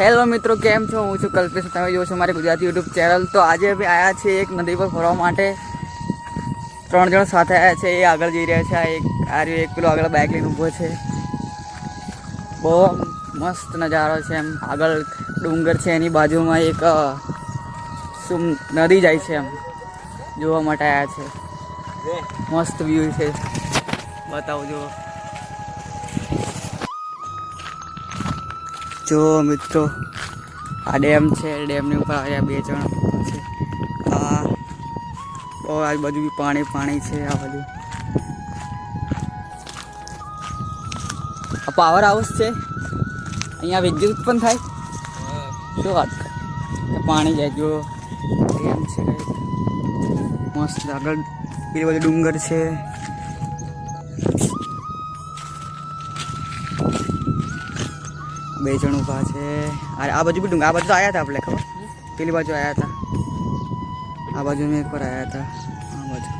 Hello મિત્રો, કેમ છો? હું છું કલ્પેશ. તમે જોવો છો મારી ગુજરાતી યુટ્યુબ ચેનલ. તો આજે અમે આવ્યા છીએ એક નદી પર ફરવા માટે. ત્રણ જણ સાથે આવ્યા છે. એ આગળ જઈ રહ્યા છે. આ એક આ રહ્યો એક પેલો આગળ બાઇક લઈને ઊભો છે. બહુ મસ્ત નજારો છે એમ. આગળ ડુંગર છે એની બાજુમાં એક શું નદી જાય છે એમ. જોવા માટે આવ્યા છે. મસ્ત વ્યૂ છે. બતાવું જો મિત્રો, આ ડેમ છે. ડેમની ઉપર આવ્યા બે જણ છે. આ બહુ આજુબાજુ બી પાણી પાણી છે આ બધું આ પાવર હાઉસ છે. અહીંયા વિદ્યુત ઉત્પન્ન થાય. શું વાત પાણી જાય, જો ડેમ છે. મસ્ત આગળ પેલી બધું ડુંગર છે. બે જણ ઊભા છે. અરે આ બાજુ બી ડુંગર આ બાજુ તો આવ્યા હતા આપણે, ખબર? પેલી બાજુ આવ્યા હતા. આ બાજુ મેં એકવાર આવ્યા હતા. આ બાજુ.